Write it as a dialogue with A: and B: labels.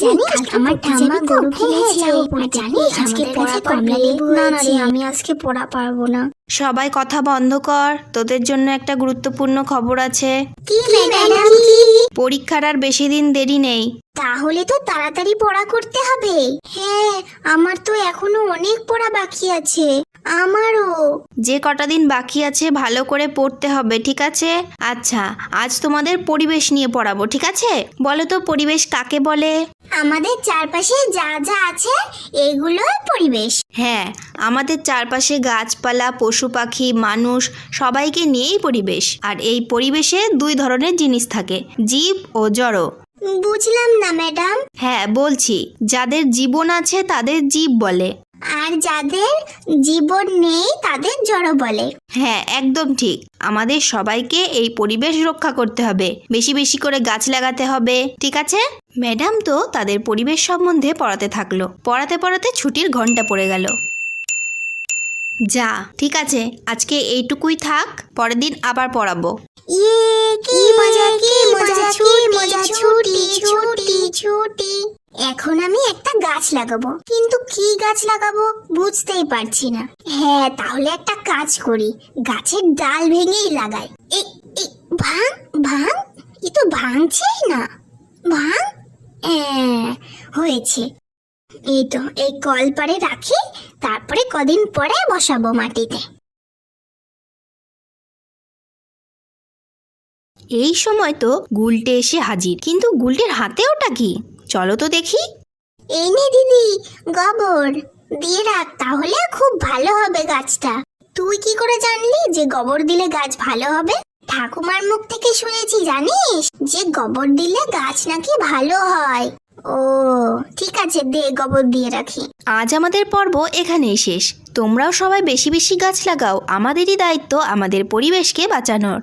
A: জানিস আমার ঠাম্মা গরু কিনেছে আর জানিস আজকে পড়া কমলা লেবু না না রে আমি আজকে পড়া পারব না।
B: সবাই কথা বন্ধ কর তোদের জন্য একটা গুরুত্বপূর্ণ খবর আছে।
A: কি ম্যাডাম কি?
B: পরীক্ষার আর বেশি দিন দেরি নেই।
A: তাহলে তো তাড়াতাড়ি পড়া করতে হবে। হ্যাঁ আমার তো এখনও অনেক পড়া বাকি আছে। আমারও।
B: যে কটা দিন বাকি আছে ভালো করে পড়তে হবে ঠিক আছে? আচ্ছা আজ তোমাদের পরিবেশ নিয়ে পড়াবো ঠিক আছে? বলো তো পরিবেশ কাকে বলে?
A: আমাদের চারপাশে যা যা আছে এগুলোই পরিবেশ।
B: হ্যাঁ আমাদের চারপাশে গাছপালা পশু পাখি মানুষ সবাইকে নিয়েই পরিবেশ। আর এই পরিবেশে দুই ধরনের জিনিস থাকে জীব ও জড়।
A: বুঝলাম না ম্যাডাম।
B: হ্যাঁ বলছি যাদের জীবন আছে তাদের জীব বলে।
A: আর যাদের জীবন নেই তাদের জড় বলে।
B: হ্যাঁ একদম ঠিক। আমাদের সবাইকে এই পরিবেশ রক্ষা করতে হবে। বেশি বেশি করে গাছ লাগাতে হবে ঠিক আছে? ম্যাডাম তো তাদের পরিবেশ সম্বন্ধে পড়াতে থাকল। পড়াতে পড়াতে ছুটির ঘণ্টা পড়ে গেল। যা ঠিক আছে আজকে এইটুকুই থাক পরের দিন আবার পড়াবো।
A: এখন আমি একটা গাছ লাগাবো। কিন্তু কি গাছ লাগাবো বুঝতেই পারছি না। হ্যাঁ তাহলে একটা কাজ করি। গাছের ডাল ভেঙেই লাগাই। এ এ, ভাঙ ভাঙ? এ তো ভাঙছেই না। ভাঙ? হয়েছে। এই তো এই কল কলপারে রাখি তারপরে কদিন পরে বসাবো মাটিতে।
B: এই সময় তো গুলটে এসে হাজির কিন্তু গুলটের হাতে ওটা কি? চলো তো দেখি।
A: এই নে দিদি গোবর। দিয়ে রাখ তাহলে খুব ভালো হবে গাছটা। তুই কি করে জানলি যে গোবর দিলে গাছ ভালো হবে? ঠাকুমার মুখ থেকে শুনেছি, জানিস? যে গোবর দিলে গাছ নাকি ভালো হয়। ও, ঠিক আছে, দে গোবর দিয়ে রাখি।
B: আজ আমাদের পর্ব এখানেই শেষ। তোমরাও সবাই বেশি বেশি গাছ লাগাও। আমাদেরই দায়িত্ব আমাদের পরিবেশকে বাঁচানোর।